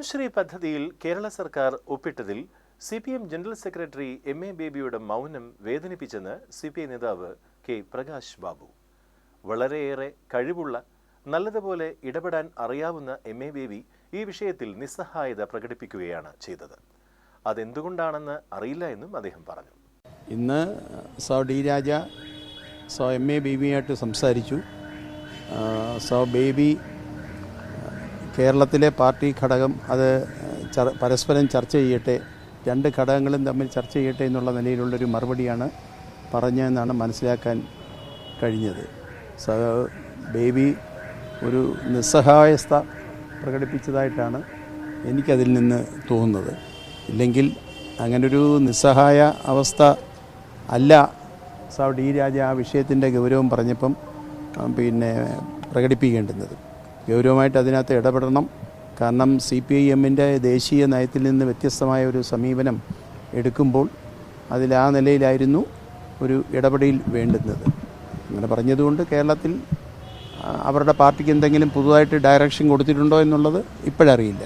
M Shri പദ്ധതിയിൽ കേരള സർക്കാർ ഒപ്പിട്ടതിൽ C P M general secretary M A ബേബിയുടെ മൗനം വേദനിപ്പിച്ചെന്ന് സി പി ഐ നേതാവ് കെ പ്രകാശ് ബാബു. വളരെയേറെ കഴിവുള്ള നല്ലതുപോലെ ഇടപെടാൻ അറിയാവുന്ന എം എ ബേബി ഈ വിഷയത്തിൽ നിസ്സഹായത പ്രകടിപ്പിക്കുകയാണ് ചെയ്തത്. അതെന്തുകൊണ്ടാണെന്ന് അറിയില്ല എന്നും അദ്ദേഹം പറഞ്ഞു. ഇന്ന് so D Raja so M A ബേബിയായിട്ട് സംസാരിച്ചു. സോ ബേബി കേരളത്തിലെ പാർട്ടി ഘടകം അത് പരസ്പരം ചർച്ച ചെയ്യട്ടെ രണ്ട് ഘടകങ്ങളും തമ്മിൽ ചർച്ച ചെയ്യട്ടെ എന്നുള്ള നിലയിലുള്ളൊരു മറുപടിയാണ് പറഞ്ഞതെന്നാണ് മനസ്സിലാക്കാൻ കഴിഞ്ഞത്. സ ബേബി ഒരു നിസ്സഹായസ്ഥ പ്രകടിപ്പിച്ചതായിട്ടാണ് എനിക്കതിൽ നിന്ന് തോന്നുന്നത്. ഇല്ലെങ്കിൽ അങ്ങനൊരു നിസ്സഹായ അവസ്ഥ അല്ല. സാവ് ഡി രാജ ആ വിഷയത്തിന്റെ ഗൗരവം പറഞ്ഞപ്പം പിന്നെ പ്രകടിപ്പിക്കേണ്ടുന്നത്. ഗൗരവമായിട്ട് അതിനകത്ത് ഇടപെടണം. കാരണം സി പി ഐ എമ്മിന്റെ ദേശീയ നയത്തിൽ നിന്ന് വ്യത്യസ്തമായ ഒരു സമീപനം എടുക്കുമ്പോൾ അതിൽ ആ നിലയിലായിരുന്നു ഒരു ഇടപെടൽ വേണ്ടുന്നത്. അങ്ങനെ പറഞ്ഞതുകൊണ്ട് കേരളത്തിൽ അവരുടെ പാർട്ടിക്ക് എന്തെങ്കിലും പുതുതായിട്ട് ഡയറക്ഷൻ കൊടുത്തിട്ടുണ്ടോ എന്നുള്ളത് ഇപ്പോഴറിയില്ല.